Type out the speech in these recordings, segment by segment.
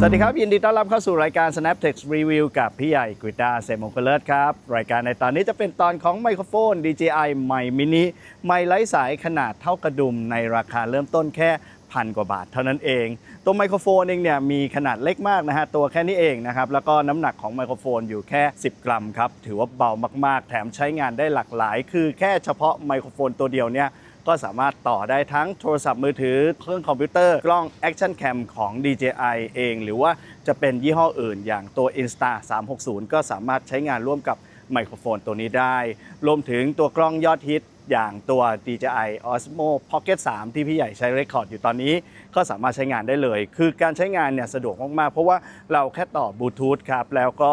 สวัสดีครับ ยินดีต้อนรับเข้าสู่รายการ Snaptex Review กับพี่ใหญ่กฤตาเซมงคลเลิศครับ รายการในตอนนี้จะเป็นตอนของไมโครโฟน DJI ใหม่มินิไมค์ไร้สายขนาดเท่ากระดุมในราคาเริ่มต้นแค่พันกว่าบาทเท่านั้นเอง ตัวไมโครโฟนเองเนี่ยมีขนาดเล็กมากนะฮะ ตัวแค่นี้เองนะครับ แล้วก็น้ำหนักของไมโครโฟนอยู่แค่ 10 กรัมครับ ถือว่าเบามากๆ แถมใช้งานได้หลากหลาย คือแค่เฉพาะไมโครโฟนตัวเดียวเนี่ย ก็สามารถต่อได้ทั้งโทรศัพท์มือถือ เครื่องคอมพิวเตอร์กล้อง Action Cam ของ DJI เอง หรือว่าจะเป็นยี่ห้ออื่น อย่างตัว Insta 360 ก็สามารถใช้งานร่วมกับไมโครโฟนตัวนี้ได้ รวมถึงตัวกล้องยอดฮิตอย่างตัว DJI Osmo Pocket 3 ที่พี่ใหญ่ใช้เรคคอร์ดอยู่ตอนนี้ ก็สามารถใช้งานได้เลย คือการใช้งานเนี่ยสะดวกมาก ๆ เพราะว่าเราแค่ต่อบลูทูธครับ แล้วก็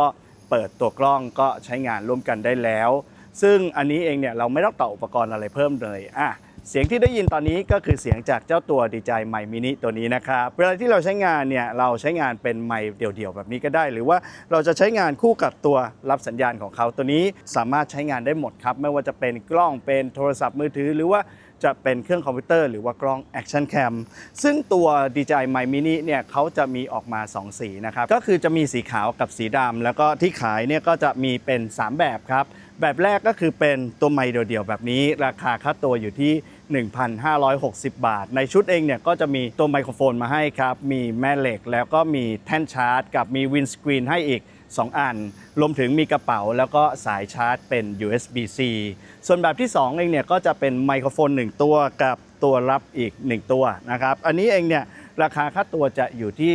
เปิดตัวกล้องก็ใช้งานร่วมกันได้แล้ว ซึ่งอันนี้เองเนี่ยเราไม่ต้องต่ออุปกรณ์อะไรเพิ่มเลยอะ เสียงที่ได้ยินตอนนี้ก็คือเสียงจากเจ้าตัวดีใจไมค์มินิตัวนี้นะครับเวลาที่เราใช้งานเนี่ยเราใช้งานเป็นไมค์เดี่ยวๆแบบนี้ก็ได้ หรือว่าเราจะใช้งานคู่กับตัวรับสัญญาณของเขาตัวนี้สามารถใช้งานได้หมดครับ ไม่ว่าจะเป็นกล้องเป็นโทรศัพท์มือถือ หรือว่า จะเป็นเครื่องคอมพิวเตอร์หรือว่ากล้อง Action Cam ซึ่งตัว DJI My Mini เนี่ยเขาจะมีออกมา 2 สีนะครับ ก็คือจะมีสีขาวกับสีดำแล้วก็ที่ขายเนี่ยก็จะมีเป็น 3 แบบครับ แบบแรกก็คือเป็นตัวไมค์เดี่ยวๆแบบนี้ ราคาค่าตัวอยู่ที่ 1,560 บาท ในชุดเองเนี่ยก็จะมีตัวไมโครโฟนมาให้ครับ มีแม่เหล็กแล้วก็มีแท่นชาร์จ กับมีวินสกรีนให้อีก 2 อัน รวมถึงมีกระเป๋าแล้วก็สายชาร์จเป็น USB-C ส่วนแบบที่ 2 เองเนี่ยก็จะเป็นไมโครโฟน 1 ตัวกับตัวรับอีก 1 ตัวนะครับ อันนี้เองเนี่ยราคาค่าตัวจะอยู่ที่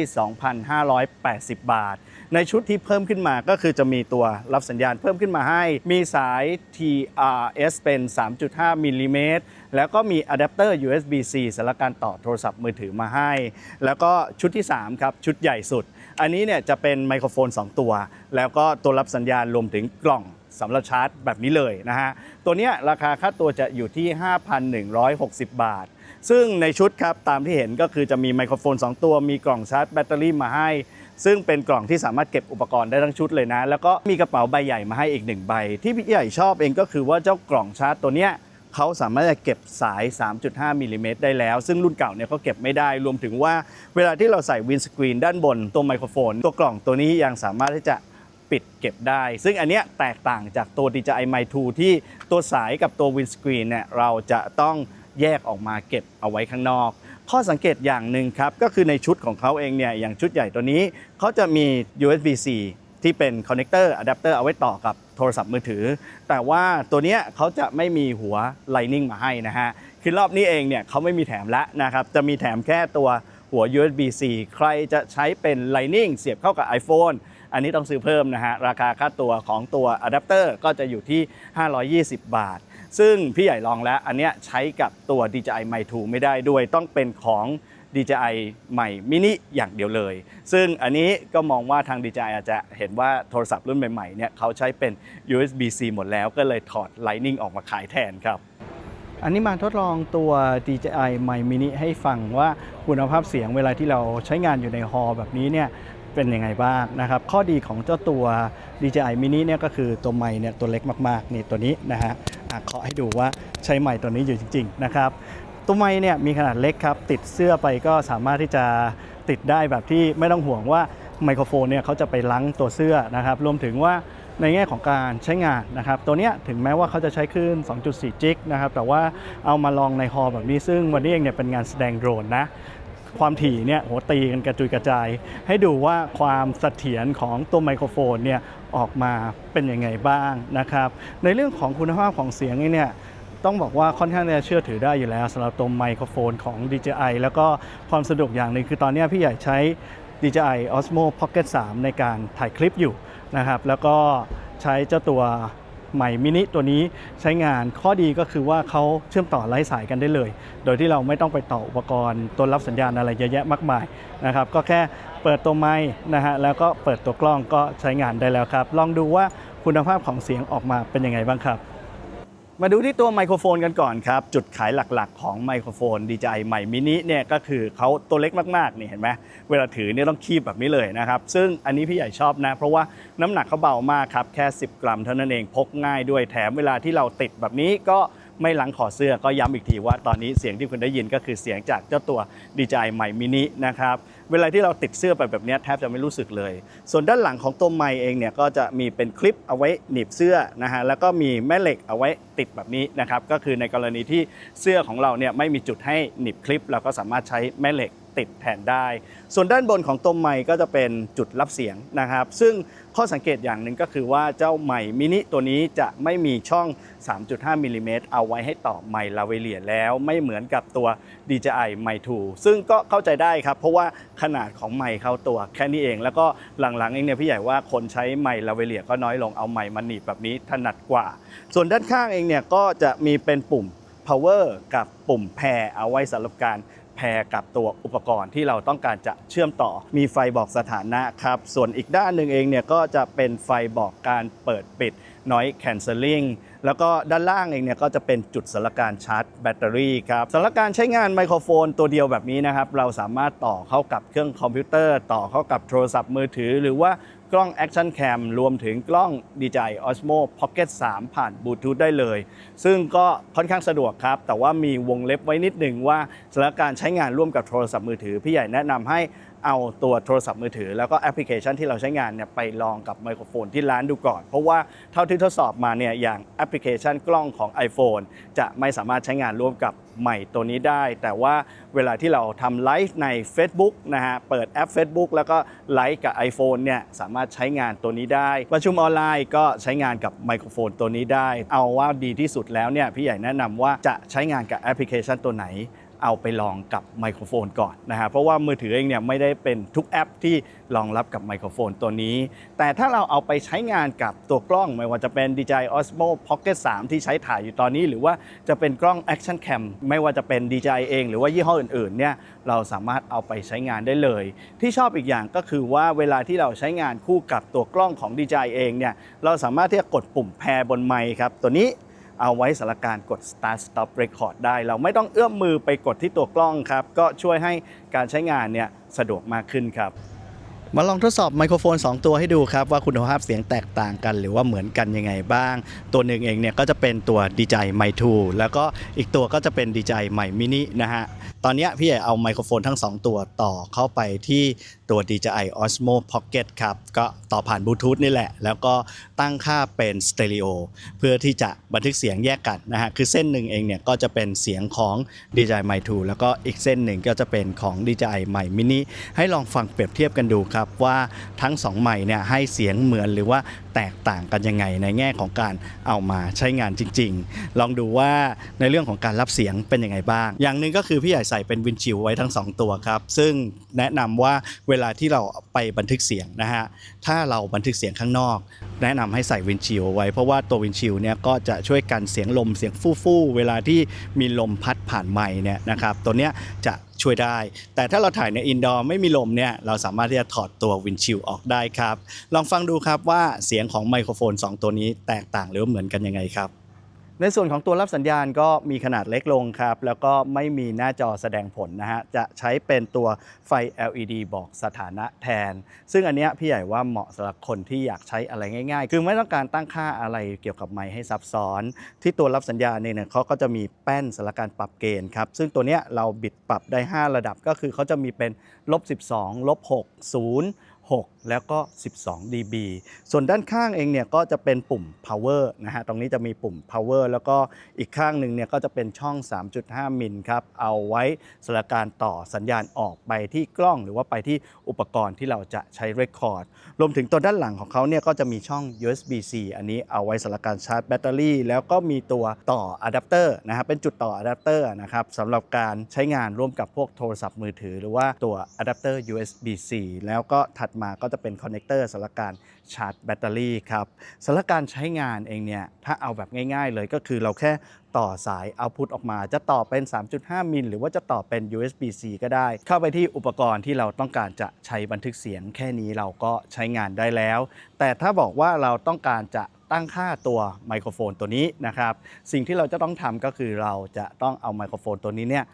2,580 บาท ในชุดที่เพิ่มขึ้นมาก็คือจะมีตัวรับสัญญาณเพิ่มขึ้นมาให้ มีสาย TRS เป็น 3.5 มิลลิเมตร แล้วก็มีอะแดปเตอร์ USB-C สำหรับการต่อโทรศัพท์มือถือมาให้ แล้วก็ชุดที่ 3 ครับ ชุดใหญ่สุด อันนี้เนี่ยจะเป็นไมโครโฟน 2 ตัว แล้วก็ตัวรับสัญญาณรวมถึงกล่องสำหรับชาร์จแบบนี้เลยนะฮะ ตัวเนี้ยราคาค่าตัวจะอยู่ที่ 5,160 บาท ซึ่งในชุดครับตามที่เห็นก็คือจะมีไมโครโฟน 2 ตัว มีกล่องชาร์จแบตเตอรี่มาให้ ซึ่งเป็นกล่องที่สามารถเก็บอุปกรณ์ได้ทั้งชุดเลยนะ แล้วก็มีกระเป๋าใบใหญ่มาให้อีกหนึ่งใบ ที่พี่ใหญ่ชอบเองก็คือว่าเจ้ากล่องชาร์จตัวเนี้ย เขาสามารถจะเก็บสาย 3.5มิลลิเมตรได้แล้ว ซึ่งรุ่นเก่าเนี่ยเขาเก็บไม่ได้ รวมถึงว่าเวลาที่เราใส่วินสกรีนด้านบนตัวไมโครโฟน ตัวกล่องตัวนี้ยังสามารถที่จะปิดเก็บได้ ซึ่งอันเนี้ยแตกต่างจากตัว DJI Mic 2ที่ตัวสายกับตัววินสกรีนเนี่ยเราจะต้องแยกออกมาเก็บเอาไว้ข้างนอก ข้อสังเกตอย่างหนึ่งครับ ก็คือในชุดของเขาเองเนี่ยอย่างชุดใหญ่ตัวนี้เขาจะมี USB-C ที่เป็นคอนเน c เตอร์อะแดปเตอร์เอาไว้ต่อกับโทรศัพท์มือถือ แต่ว่าตัวเนี้ยเขาจะไม่มีหัว Lightning มาให้นะฮะ คือรอบนี้เองเนี่ยเขาไม่มีแถมแล้วนะครับ จะมีแถมแค่ตัวหัว USB-C ใครจะใช้เป็น Lightning เสียบเข้ากับ iPhone อันนี้ต้องซื้อเพิ่มนะฮะ ราคาค่าตัวของตัวอะแดปเตอร์ก็จะอยู่ที่ 520 บาท ซึ่งพี่ใหญ่ลองแล้วอันเนี้ยใช้กับตัว DJI Mic 2 ไม่ได้ด้วยต้องเป็นของ DJI ใหม่มินิอย่างเดียวเลย ซึ่งอันนี้ก็มองว่าทาง DJI อาจจะเห็นว่าโทรศัพท์รุ่นใหม่ๆเนี่ยเขาใช้เป็น USB-C หมดแล้วก็เลยถอด Lightning ออกมาขายแทนครับอันนี้มาทดลองตัว DJI Mic Mini ให้ฟังว่าคุณภาพเสียงเวลาที่เราใช้งานอยู่ในฮอลล์แบบนี้เนี่ยเป็นยังไงบ้างนะครับ ข้อดีของเจ้าตัว DJI Mini เนี่ยก็คือตัวไมค์เนี่ยตัวเล็กมากๆนี่ตัวนี้นะฮะอะขอให้ดูว่าใช้ไมค์ตัวนี้อยู่จริง ๆ นะครับ ตัวไมค์เนี่ยมีขนาดเล็กครับ ติดเสื้อไปก็สามารถที่จะติดได้แบบที่ไม่ต้องห่วงว่าไมโครโฟนเนี่ยเขาจะไปลังตัวเสื้อนะครับ รวมถึงว่าในแง่ของการใช้งานนะครับ ตัวเนี้ยถึงแม้ว่าเขาจะใช้คลื่น 2.4 จิกนะครับ แต่ว่าเอามาลองในฮอแบบนี้ซึ่งวันนี้เองเนี่ยเป็นงานแสดงโดรนนะความถี่เนี่ยโหตีกันกระจุยกระจาย ให้ดูว่าความเสถียรของตัวไมโครโฟนเนี่ยออกมาเป็นยังไงบ้างนะครับ ในเรื่องของคุณภาพของเสียงเนี่ย ต้องบอกว่าค่อนข้างจะเชื่อถือได้อยู่แล้วสำหรับตัวไมโครโฟนของ DJI แล้วก็ความสะดวกอย่างหนึ่งคือตอนนี้พี่ใหญ่ใช้ DJI Osmo Pocket 3 ในการถ่ายคลิปอยู่นะครับแล้วก็ใช้เจ้าตัวใหม่มินิตัวนี้ใช้งานข้อดีก็คือว่าเขาเชื่อมต่อไร้สายกันได้เลย โดยที่เราไม่ต้องไปต่ออุปกรณ์ตัวรับสัญญาณอะไรเยอะแยะมากมายนะครับก็แค่เปิดตัวไม้นะฮะแล้วก็เปิดตัวกล้องก็ใช้งานได้แล้วครับ ลองดูว่าคุณภาพของเสียงออกมาเป็นยังไงบ้างครับ มาดูที่ตัวไมโครโฟนกันก่อนครับ จุดขายหลักๆ ของไมโครโฟน DJI ใหม่มินิเนี่ยก็คือเขาตัวเล็กมากๆนี่เห็นไหมเวลาถือเนี่ยต้องคีบแบบนี้เลยนะครับ ซึ่งอันนี้พี่ใหญ่ชอบนะ เพราะว่าน้ำหนักเขาเบามากครับ แค่ 10 กรัมเท่านั้นเองพกง่ายด้วยแถมเวลาที่เราติดแบบนี้ก็ ไม่ลังขอเสื้อก็ย้ำอีกทีว่าตอนนี้เสียงที่คุณได้ยินก็คือเสียงจากเจ้าตัว DJI ใหม่มินินะครับเวลาที่เราติดเสื้อไปแบบนี้แทบจะไม่รู้สึกเลย ส่วนด้านหลังของตัวไม้เองเนี่ยก็จะมีเป็นคลิปเอาไว้หนีบเสื้อนะฮะแล้วก็มีแม่เหล็กเอาไว้ติดแบบนี้นะครับก็คือในกรณีที่เสื้อของเราเนี่ยไม่มีจุดให้หนีบคลิป เราก็สามารถใช้แม่เหล็ก ติดแทนได้ ส่วนด้านบนของตัวไมค์ก็จะเป็นจุดรับเสียงนะครับ ซึ่งข้อสังเกตอย่างหนึ่งก็คือว่าเจ้าไมค์มินิตัวนี้จะไม่มีช่อง 3.5มิลลิเมตรเอาไว้ให้ต่อไมค์ลาเวเลียแล้วไม่เหมือนกับตัว DJI m i 2ซึ่งก็เข้าใจได้ครับ เพราะว่าขนาดของไมค์เข้าตัวแค่นี้เอง แล้วก็หลังๆเองเนี่ยพี่ใหญ่ว่าคนใช้ไมค์ลาเวเลียก็น้อยลงเอาไมค์มาหนีบแบบนี้ถนัดกว่า ส่วนด้านข้างเองเนี่ยก็จะมีเป็นปุ่ม power กับปุ่มแพรเอาไว้สำหรับการ แพรกับตัวอุปกรณ์ที่เราต้องการจะเชื่อมต่อ มีไฟบอกสถานะครับ ส่วนอีกด้านหนึ่งเองเนี่ยก็จะเป็นไฟบอกการเปิดปิด noise cancelling แล้วก็ด้านล่างเองเนี่ยก็จะเป็นจุดสำหรับการชาร์จแบตเตอรี่ครับสำหรับการใช้งานไมโครโฟนตัวเดียวแบบนี้นะครับ เราสามารถต่อเข้ากับเครื่องคอมพิวเตอร์ ต่อเข้ากับโทรศัพท์มือถือ หรือว่า กล้อง Action Cam รวมถึงกล้อง DJI Osmo Pocket 3 ผ่านบลูทูธได้เลย ซึ่งก็ค่อนข้างสะดวกครับ แต่ว่ามีวงเล็บไว้นิดหนึ่งว่าสำหรับการใช้งานร่วมกับโทรศัพท์มือถือ พี่ใหญ่แนะนำให้ เอาตัวโทรศัพท์มือถือ แล้วก็แอปพลิเคชันที่เราใช้งานเนี่ยไปลองกับไมโครโฟนที่ร้านดูก่อน เพราะว่าเท่าที่ทดสอบมาเนี่ยอย่างแอปพลิเคชันกล้องของ iPhone จะไม่สามารถใช้งานร่วมกับใหม่ตัวนี้ได้ แต่ว่าเวลาที่เราทำไลฟ์ใน Facebook นะฮะเปิดแอป Facebook แล้วก็ไลฟ์กับ iPhone เนี่ยสามารถใช้งานตัวนี้ได้ ประชุมออนไลน์ก็ใช้งานกับไมโครโฟนตัวนี้ได้ เอาว่าดีที่สุดแล้วเนี่ยพี่ใหญ่แนะนำว่าจะใช้งานกับแอปพลิเคชันตัวไหน เอาไปลองกับไมโครโฟนก่อนนะฮะเพราะว่ามือถือเองเนี่ยไม่ได้เป็นทุกแอปที่รองรับกับไมโครโฟนตัวนี้ แต่ถ้าเราเอาไปใช้งานกับตัวกล้องไม่ว่าจะเป็น DJI Osmo Pocket 3 ที่ใช้ถ่ายอยู่ตอนนี้ หรือว่าจะเป็นกล้อง Action Cam ไม่ว่าจะเป็น DJI เอง หรือว่ายี่ห้ออื่นๆเนี่ยเราสามารถเอาไปใช้งานได้เลย ที่ชอบอีกอย่างก็คือว่าเวลาที่เราใช้งานคู่กับตัวกล้องของ DJI เองเนี่ยเราสามารถที่จะกดปุ่มแพรบนไมค์ครับตัวนี้ เอาไว้สำหรับการกด start stop record ได้ เราไม่ต้องเอื้อมมือไปกดที่ตัวกล้องครับ ก็ช่วยให้การใช้งานเนี่ยสะดวกมากขึ้นครับ มาลองทดสอบไมโครโฟน 2 ตัวให้ดูครับ ว่าคุณภาพเสียงแตกต่างกัน หรือว่าเหมือนกันยังไงบ้าง ตัวหนึ่งเองเนี่ยก็จะเป็นตัว DJI Mic 2แล้วก็อีกตัวก็จะเป็น DJI Mic Mini นะฮะ ตอนเนี้ยพี่ใหญ่เอาไมโครโฟนทั้ง 2 ตัวต่อเข้าไปที่ ตัว DJI Osmo Pocket ครับ ก็ต่อผ่านบลูทูธนี่แหละ แล้วก็ตั้งค่าเป็นสเตอริโอเพื่อที่จะบันทึกเสียงแยกกันนะฮะ คือเส้นหนึ่งเองเนี่ยก็จะเป็นเสียงของ DJI Mic 2 แล้วก็อีกเส้นหนึ่งก็จะเป็นของ DJI Mic Mini ให้ลองฟังเปรียบเทียบกันดูครับ ว่าทั้ง2ไมค์เนี่ยให้เสียงเหมือนหรือว่าแตกต่างกันยังไงในแง่ของการเอามาใช้งานจริง ๆ ลองดูว่าในเรื่องของการรับเสียงเป็นยังไงบ้าง อย่างหนึ่งก็คือพี่ใหญ่ใส่เป็นวินชิลไว้ทั้ง 2 ตัวครับ ซึ่งแนะนำว่าเวลาที่เราไปบันทึกเสียงนะฮะถ้าเราบันทึกเสียงข้างนอก แนะนำให้ใส่วินชิลไว้ เพราะว่าตัววินชิลเนี่ยก็จะช่วยกันเสียงลมเสียงฟู่ๆเวลาที่มีลมพัดผ่านไมค์เนี่ยนะครับตัวเนี้ยจะช่วยได้ แต่ถ้าเราถ่ายในอินดอร์ไม่มีลมเนี่ยเราสามารถที่จะถอดตัววินชิลออกได้ครับ ลองฟังดูครับว่าเสียงของไมโครโฟน 2 ตัวนี้แตกต่างหรือเหมือนกันยังไงครับ ในส่วนของตัวรับสัญญาณก็มีขนาดเล็กลงครับ แล้วก็ไม่มีหน้าจอแสดงผลนะฮะ จะใช้เป็นตัวไฟ LED บอกสถานะแทน ซึ่งอันเนี้ยพี่ใหญ่ว่าเหมาะสำหรับคนที่อยากใช้อะไรง่าย ๆ คือไม่ต้องการตั้งค่าอะไรเกี่ยวกับไมค์ให้ซับซ้อน ที่ตัวรับสัญญาณเนี่ยเขาก็จะมีแป้นสำหรับการปรับเกณฑ์ครับ ซึ่งตัวเนี้ยเราบิดปรับได้ 5 ระดับก็คือเขาจะมีเป็นลบ12ลบ6 0 6แล้วก็ 12 dB ส่วนด้านข้างเองเนี่ยก็จะเป็นปุ่ม power นะฮะ ตรงนี้จะมีปุ่ม power แล้วก็อีกข้างหนึ่งเนี่ยก็จะเป็นช่อง 3.5 มิลครับ เอาไว้สำหรับการต่อสัญญาณออกไปที่กล้อง หรือว่าไปที่อุปกรณ์ที่เราจะใช้ record รวมถึงตัวด้านหลังของเขาเนี่ยก็จะมีช่อง USB-C อันนี้เอาไว้สำหรับการชาร์จแบตเตอรี่ แล้วก็มีตัวต่ออะแดปเตอร์นะครับเป็นจุดต่ออะแดปเตอร์นะครับสำหรับการใช้งานร่วมกับพวกโทรศัพท์มือถือ หรือว่าตัวอะแดปเตอร์ USB-C แล้วก็ถัดมาก็จะเป็นคอนเนคเตอร์สำหรับการชาร์จแบตเตอรี่ครับสำหรับการใช้งานเองเนี่ยถ้าเอาแบบง่ายๆเลยก็คือเราแค่ต่อสายเอาพุตออกมาจะต่อเป็น 3.5 มิลหรือว่าจะต่อเป็น USB-C ก็ได้ เข้าไปที่อุปกรณ์ที่เราต้องการจะใช้บันทึกเสียงแค่นี้เราก็ใช้งานได้แล้ว แต่ถ้าบอกว่าเราต้องการจะตั้งค่าตัวไมโครโฟนตัวนี้นะครับ สิ่งที่เราจะต้องทำก็คือเราจะต้องเอาไมโครโฟนตัวนี้เนี่ย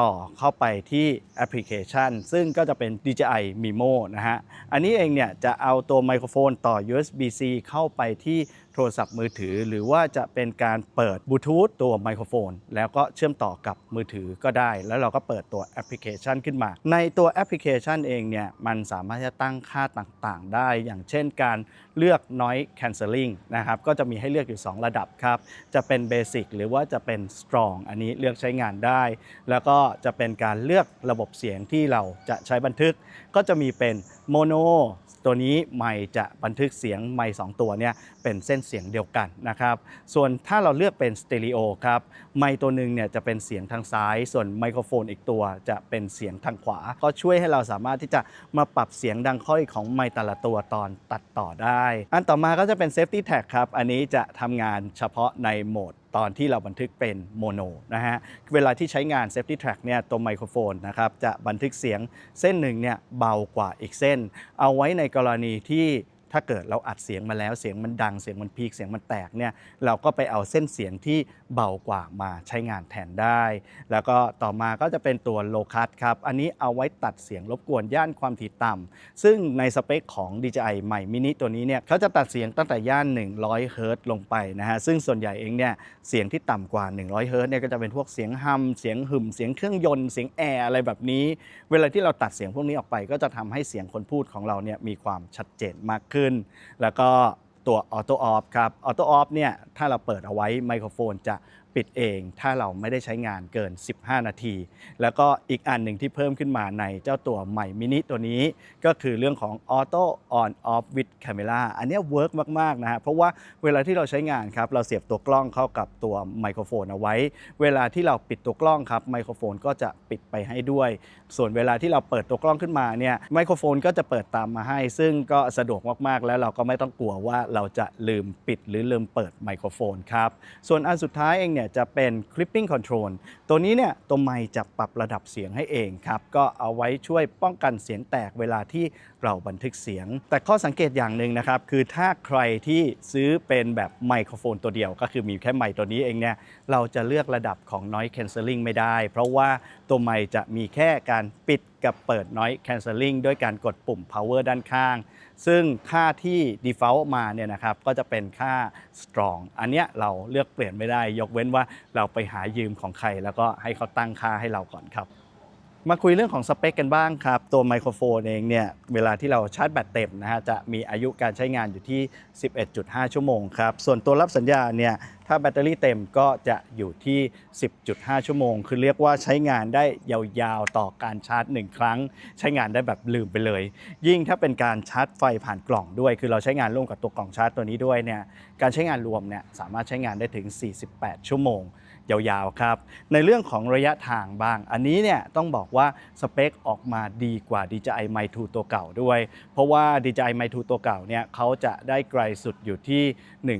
ต่อเข้าไปที่แอปพลิเคชัน ซึ่งก็จะเป็น DJI Mimo นะฮะ อันนี้เองเนี่ยจะเอาตัวไมโครโฟนต่อ USB-C เข้าไปที่ โทรศัพท์มือถือ หรือว่าจะเป็นการเปิดบลูทูธตัวไมโครโฟน แล้วก็เชื่อมต่อกับมือถือก็ได้ แล้วเราก็เปิดตัวแอปพลิเคชันขึ้นมา ในตัวแอปพลิเคชันเองเนี่ยมันสามารถจะตั้งค่าต่างๆ ได้ อย่างเช่นการเลือก noise cancelling นะครับก็จะมีให้เลือกอยู่ 2 ระดับครับ จะเป็น Basic หรือว่าจะเป็น Strong อันนี้เลือกใช้งานได้ แล้วก็จะเป็นการเลือกระบบเสียงที่เราจะใช้บันทึกก็จะมีเป็น Mono ตัวนี้ไมค์จะบันทึกเสียงไมค์สองตัวเนี่ยเป็นเส้นเสียงเดียวกันนะครับส่วนถ้าเราเลือกเป็นสเตอริโอครับไมค์ตัวหนึ่งเนี่ยจะเป็นเสียงทางซ้าย ส่วนไมโครโฟนอีกตัวจะเป็นเสียงทางขวา ก็ช่วยให้เราสามารถที่จะมาปรับเสียงดังค่อยของไมค์แต่ละตัวตอนตัดต่อได้ อันต่อมาก็จะเป็น Safety Tag ครับอันนี้จะทำงานเฉพาะในโหมด ตอนที่เราบันทึกเป็นโมโนนะฮะเวลาที่ใช้งาน Safety Track เนี่ยตัวไมโครโฟนนะครับจะบันทึกเสียงเส้นหนึ่งเนี่ยเบากว่าอีกเส้น เอาไว้ในกรณีที่ ถ้าเกิดเราอัดเสียงมาแล้วเสียงมันดังเสียงมันพีคเสียงมันแตกเนี่ยเราก็ไปเอาเส้นเสียงที่เบากว่ามาใช้งานแทนได้ แล้วก็ต่อมาก็จะเป็นตัวโลคัสครับอันนี้เอาไว้ตัดเสียงรบกวนย่านความถี่ต่ำซึ่งในสเปคของ DJI ใหม่มินิตัวนี้เนี่ยเขาจะตัดเสียงตั้งแต่ย่าน 100เฮิรตซ์ลงไปนะฮะซึ่งส่วนใหญ่เองเนี่ยเสียงที่ต่ำกว่า 100เฮิรตซ์เนี่ยก็จะเป็นพวกเสียงฮัมเสียงหึมเสียงเครื่องยนต์เสียงแอร์อะไรแบบนี้ เวลาที่เราตัดเสียงพวกนี้ออกไป ก็จะทำให้เสียงคนพูดของเราเนี่ยมีความชัดเจนมากขึ้นแล้วก็ตัวออโต้ออฟครับออโต้ออฟเนี่ยถ้าเราเปิดเอาไว้ไมโครโฟนจะ ปิดเองถ้าเราไม่ได้ใช้งานเกิน 15 นาที แล้วก็อีกอันหนึ่งที่เพิ่มขึ้นมาในเจ้าตัวใหม่มินิตัวนี้ ก็คือเรื่องของ Auto On Off with Camera อันนี้เวิร์กมาก ๆ นะฮะ เพราะว่าเวลาที่เราใช้งานครับ เราเสียบตัวกล้องเข้ากับตัวไมโครโฟนเอาไว้ เวลาที่เราปิดตัวกล้องครับไมโครโฟนก็จะปิดไปให้ด้วย ส่วนเวลาที่เราเปิดตัวกล้องขึ้นมาเนี่ยไมโครโฟนก็จะเปิดตามมาให้ ซึ่งก็สะดวกมากๆ แล้วเราก็ไม่ต้องกลัวว่าเราจะลืมปิดหรือลืมเปิดไมโครโฟนครับส่วนอันสุดท้ายเองเนี่ยจะเป็น clipping control ตัวนี้เนี่ยตัวไมค์จะปรับระดับเสียงให้เองครับ ก็เอาไว้ช่วยป้องกันเสียงแตกเวลาที่เราบันทึกเสียง แต่ข้อสังเกตอย่างหนึ่งนะครับ คือถ้าใครที่ซื้อเป็นแบบไมโครโฟนตัวเดียว ก็คือมีแค่ไมค์ตัวนี้เองเนี่ยเราจะเลือกระดับของ noise cancelling ไม่ได้ เพราะว่าตัวไมค์จะมีแค่การปิด กับเปิด noise cancelling ด้วยการกดปุ่ม power ด้านข้าง ซึ่งค่าที่ default มาเนี่ยนะครับก็จะเป็นค่า strong อันเนี้ยเราเลือกเปลี่ยนไม่ได้ ยกเว้นว่าเราไปหายืมของใคร แล้วก็ให้เขาตั้งค่าให้เราก่อนครับ มาคุยเรื่องของสเปคกันบ้างครับ ตัวไมโครโฟนเองเนี่ยเวลาที่เราชาร์จแบตเต็มนะฮะจะมีอายุการใช้งานอยู่ที่ 11.5 ชั่วโมงครับ ส่วนตัวรับสัญญาณเนี่ยถ้าแบตเตอรี่เต็มก็จะอยู่ที่ 10.5 ชั่วโมง คือเรียกว่าใช้งานได้ยาวๆ ต่อการชาร์จ 1 ครั้ง ใช้งานได้แบบลืมไปเลย ยิ่งถ้าเป็นการชาร์จไฟผ่านกล่องด้วย คือเราใช้งานร่วมกับตัวกล่องชาร์จตัวนี้ด้วยเนี่ยการใช้งานรวมเนี่ยสามารถใช้งานได้ถึง 48 ชั่วโมง ยาวๆครับ ในเรื่องของระยะทางบ้าง อันนี้เนี่ยต้องบอกว่าสเปคออกมาดีกว่า DJI m i 2ตัวเก่าด้วย เพราะว่า DJI m i 2ตัวเก่าเนี่ยเขาจะได้ไกลสุดอยู่ที่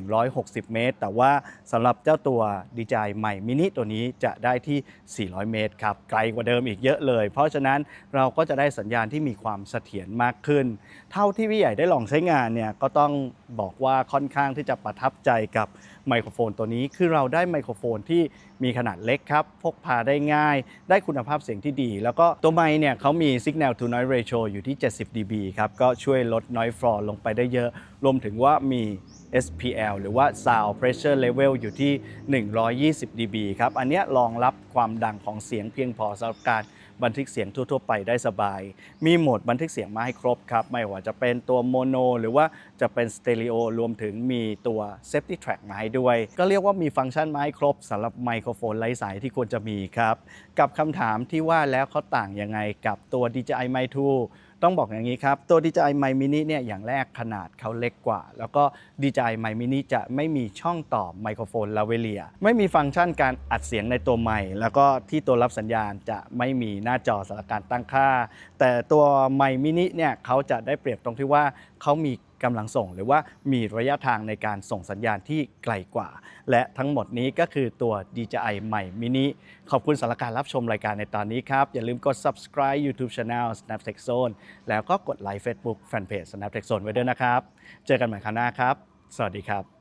160 เมตร แต่ว่าสำหรับเจ้าตัว DJI Mic Mini ตัวนี้จะได้ที่ 400 เมตรครับไกลกว่าเดิมอีกเยอะเลย เพราะฉะนั้นเราก็จะได้สัญญาณที่มีความเสถียรมากขึ้น เท่าที่พี่ใหญ่ได้ลองใช้งานเนี่ยก็ต้องบอกว่าค่อนข้างที่จะประทับใจกับ ไมโครโฟนตัวนี้คือเราได้ไมโครโฟนที่มีขนาดเล็กครับ พกพาได้ง่าย ได้คุณภาพเสียงที่ดี แล้วก็ตัวไมค์เนี่ยเขามี Signal to Noise Ratio อยู่ที่ 70 dB ครับ ก็ช่วยลด noise floor ลงไปได้เยอะ รวมถึงว่ามี SPL หรือว่า Sound Pressure Level อยู่ที่ 120 dB ครับ อันนี้รองรับความดังของเสียงเพียงพอสำหรับการบันทึกเสียงทั่ว ๆ ไปได้สบาย มีโหมดบันทึกเสียงมาให้ครบครับ ไม่ว่าจะเป็นตัวโมโนหรือว่าจะเป็นสเตอริโอรวมถึงมีตัว Safety Track มาให้ด้วย ก็เรียกว่ามีฟังก์ชันมาให้ครบสำหรับไมโครโฟนไร้สายที่ควรจะมีครับ กับคำถามที่ว่าแล้วเขาต่างยังไงกับตัว DJI Mic 2ต้องบอกอย่างนี้ครับ ตัว DJI Mic Mini เนี่ยอย่างแรกขนาดเขาเล็กกว่า แล้วก็ DJI Mic Mini จะไม่มีช่องต่อไมโครโฟนลาเวเลีย ไม่มีฟังก์ชันการอัดเสียงในตัวไมค์แล้วก็ที่ตัวรับสัญญาณจะไม่มีหน้าจอสำหรับการตั้งค่า แต่ตัวไมค์มินิเนี่ยเขาจะได้เปรียบตรงที่ว่าเขามี กำลังส่ง หรือว่ามีระยะทางในการส่งสัญญาณที่ไกลกว่า และทั้งหมดนี้ก็คือตัว DJI ใหม่ Mini ขอบคุณสำหรับการรับชมรายการในตอนนี้ครับ อย่าลืมกด subscribe YouTube Channel Snaptech Zone แล้วก็กดไลค์ Facebook Fanpage Snaptech Zone ไว้ด้วยนะครับ เจอกันใหม่ครั้งหน้าครับ สวัสดีครับ